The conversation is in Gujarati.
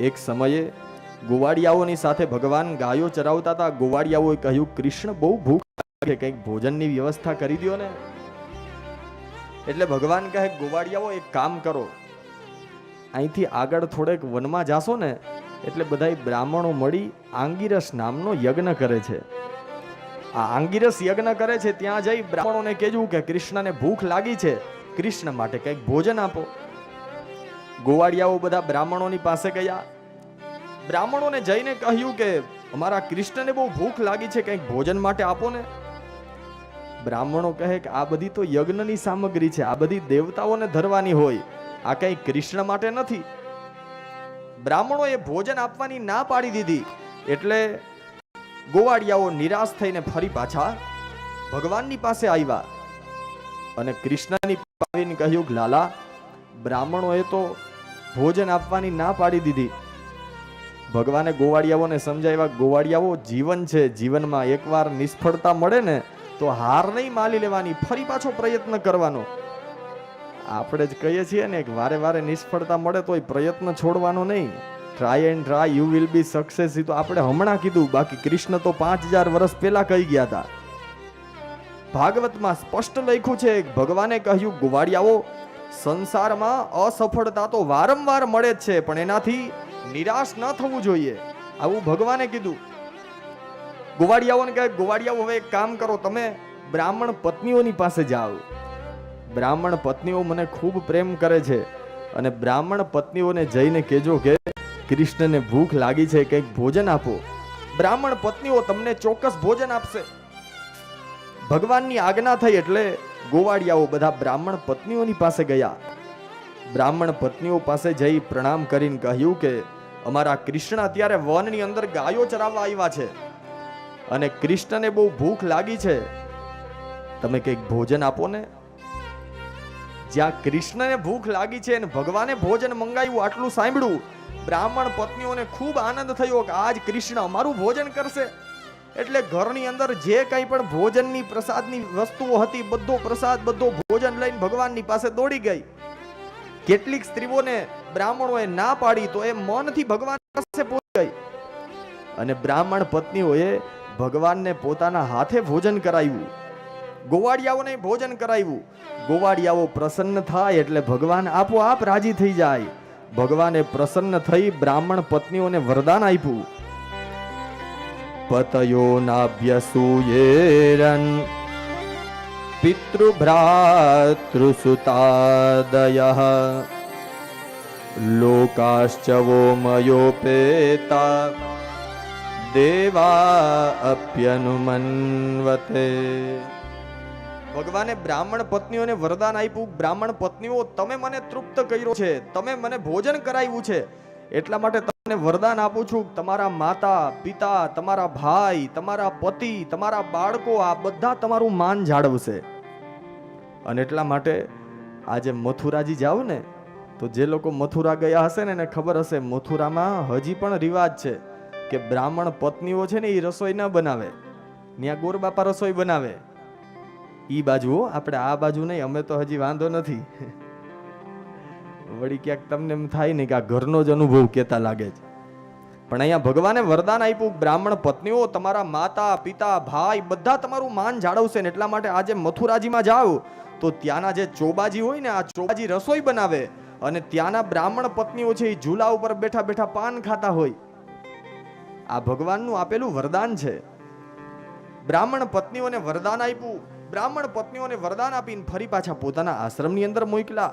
એક સમયે ગોવાળિયાઓની સાથે ભગવાન ગાયો ચરાવતા હતા. ગોવાળિયાઓએ કહ્યું, કૃષ્ણ, બહુ ભૂખ લાગે, કંઈક ભોજનની વ્યવસ્થા કરી દો ને. એટલે ભગવાન કહે ગોવાળિયાઓ એક કામ કરો. અહીંથી આગળ થોડેક વનમાં જાશો ને, એટલે બધા બ્રાહ્મણો મળી આંગીરસ નામનો યજ્ઞ કરે છે. આ આંગીરસ યજ્ઞ કરે છે, ત્યાં જઈ બ્રાહ્મણોને કહેવું કે કૃષ્ણને ભૂખ લાગી છે. કૃષ્ણ માટે કંઈક ભોજન આપો. ગોવાળિયાઓ બધા બ્રાહ્મણોની પાસે ગયા. બ્રાહ્મણોને જઈને કહ્યું કે, અમારા કૃષ્ણને બહુ ભૂખ લાગી છે, કંઈક ભોજન માટે આપો ને. બ્રાહ્મણો કહે કે, આ બધી તો યજ્ઞની સામગ્રી છે, આ બધી દેવતાઓને ધરવાની હોય, આ કંઈ કૃષ્ણ માટે નથી. બ્રાહ્મણોએ ભોજન આપવાની ના પાડી દીધી, એટલે ગોવાળિયાઓ નિરાશ થઈને ફરી પાછા ભગવાનની પાસે આવ્યા. અને કૃષ્ણની પાવીને કહ્યું કે, લાલા, બ્રાહ્મણોએ તો ભોજન આપવાની ના પાડી દીધી. ભગવાને ગોવાળિયાઓને સમજાવ્યા, ગોવાળિયાઓ, જીવન છે. જીવનમાં એકવાર નિષ્ફળતા મળે ને, તો હાર નહીં માલી લેવાની. ફરી પાછો પ્રયત્ન કરવાનો. આપણે જ કહીએ છીએ ને કે વારે વારે નિષ્ફળતા મળે તોય પ્રયત્ન છોડવાનો નહીં. Try and try you will be success તો આપણે હમણાં કીધું. બાકી કૃષ્ણ તો પાંચ હજાર વર્ષ પહેલા કહી ગયા હતા. ભાગવતમાં સ્પષ્ટ લખ્યું છે ભગવાને કહ્યું, ગોવાળિયાઓ સંસારમાં અસફળતા તો વારંવાર મળે જ છે, પણ એનાથી નિરાશ ન થવું જોઈએ. આવું ભગવાને કીધું. ગોવાડિયાઓને કહે ગોવાડિયાઓ હવે એક કામ કરો, તમે બ્રાહ્મણ પત્નીઓની પાસે જાઓ. બ્રાહ્મણ પત્નીઓ મને ખૂબ પ્રેમ કરે છે અને બ્રાહ્મણ પત્નીઓને જઈને કહેજો કે કૃષ્ણને ભૂખ લાગી છે, કંઈક ભોજન આપો. બ્રાહ્મણ પત્નીઓ તમને ચોક્કસ ભોજન આપશે. ભગવાનની આજ્ઞા થઈ એટલે ગોવાળિયાઓ બધા બ્રાહ્મણ પત્નીઓની પાસે ગયા. બ્રાહ્મણ પત્નીઓ પાસે જઈ પ્રણામ કરીને કહ્યું કે, અમારા કૃષ્ણ અત્યારે વનની અંદર ગાયો ચરાવવા આવ્યા છે અને કૃષ્ણને બહુ ભૂખ લાગી છે. તમે કંઈક ભોજન આપો ને? જ્યાં કૃષ્ણને ભૂખ લાગી છે અને ભગવાને ભોજન મંગાવ્યું આટલું સાંભળ્યું, બ્રાહ્મણ પત્નીઓને ખૂબ આનંદ થયો કે આજ કૃષ્ણ અમારું ભોજન કરશે. એટલે ઘરની અંદર જે કંઈ પણ ભોજનની, પ્રસાદની વસ્તુઓ હતી, બધો પ્રસાદ, બધો ભોજન લઈને ભગવાનની પાસે દોડી ગઈ. કેટલીક સ્ત્રીઓને બ્રાહ્મણોએ ના પાડી તો એ મનથી ભગવાન પાસે પહોંચી ગઈ. અને બ્રાહ્મણ પત્નીઓએ ભગવાનને પોતાના હાથે ભોજન કરાવ્યું. ગોવાળિયાઓને ભોજન કરાવ્યું. ગોવાળિયાઓ પ્રસન્ન થાય એટલે ભગવાન આપોઆપ રાજી થઈ જાય. ભગવાને પ્રસન્ન થઈ બ્રાહ્મણ પત્નીઓને વરદાન આપ્યું. પતયો નાભ્યસૂયેરન પિતૃભ્રાતૃસુતાદય લોકાશ્ચ વો મયોપેતા દેવા અપ્યનુમન્વતે ભગવાને બ્રાહ્મણ પત્નીઓને વરદાન આપ્યું. બ્રાહ્મણ પત્નીઓ, તમે મને તૃપ્ત કર્યો છે. તમે મને ભોજન કરાવ્યું છે. એટલા માટે તમને વરદાન આપું છું. તમારા માતા, પિતા, તમારા ભાઈ, તમારા પતિ, તમારા બાળકો, આ બધા તમારું માન જાળવશે. અને એટલા માટે આજે મથુરાજી જાઓ ને, તો જે લોકો મથુરા ગયા હશે ને, એને ખબર હશે, મથુરામાં હજી પણ રિવાજ છે કે બ્રાહ્મણ પત્નીઓ છે ને એ રસોઈ ન બનાવે. ત્યાં ગોરબાપા રસોઈ બનાવે. એ બાજુ આપણે આ બાજુ નહીં, અમે તો હજી વાંધો નથી. વળી ક્યાંક તમને એમ થાય ને કે આ ઘરનો જ અનુભવ કહેતા લાગે છે. પણ અહીંયા ભગવાને વરદાન આપ્યું, બ્રાહ્મણ પત્નીઓ, તમારા માતા, પિતા, ભાઈ, બધા તમારું માન જાળવશે ને એટલા માટે આજે મથુરાજીમાં જાઓ. તો ત્યાંના જે ચોબાજી હોય ને, આ ચોબાજી રસોઈ બનાવે અને ત્યાંના બ્રાહ્મણ પત્નીઓ છે એ ઝૂલા ઉપર બેઠા બેઠા પાન ખાતા હોય. આ ભગવાનનું આપેલું વરદાન છે. બ્રાહ્મણ પત્નીઓને વરદાન આપ્યું. બ્રાહ્મણ પત્નીઓને વરદાન આપીને ફરી પાછા પોતાના આશ્રમની અંદર મોકલા.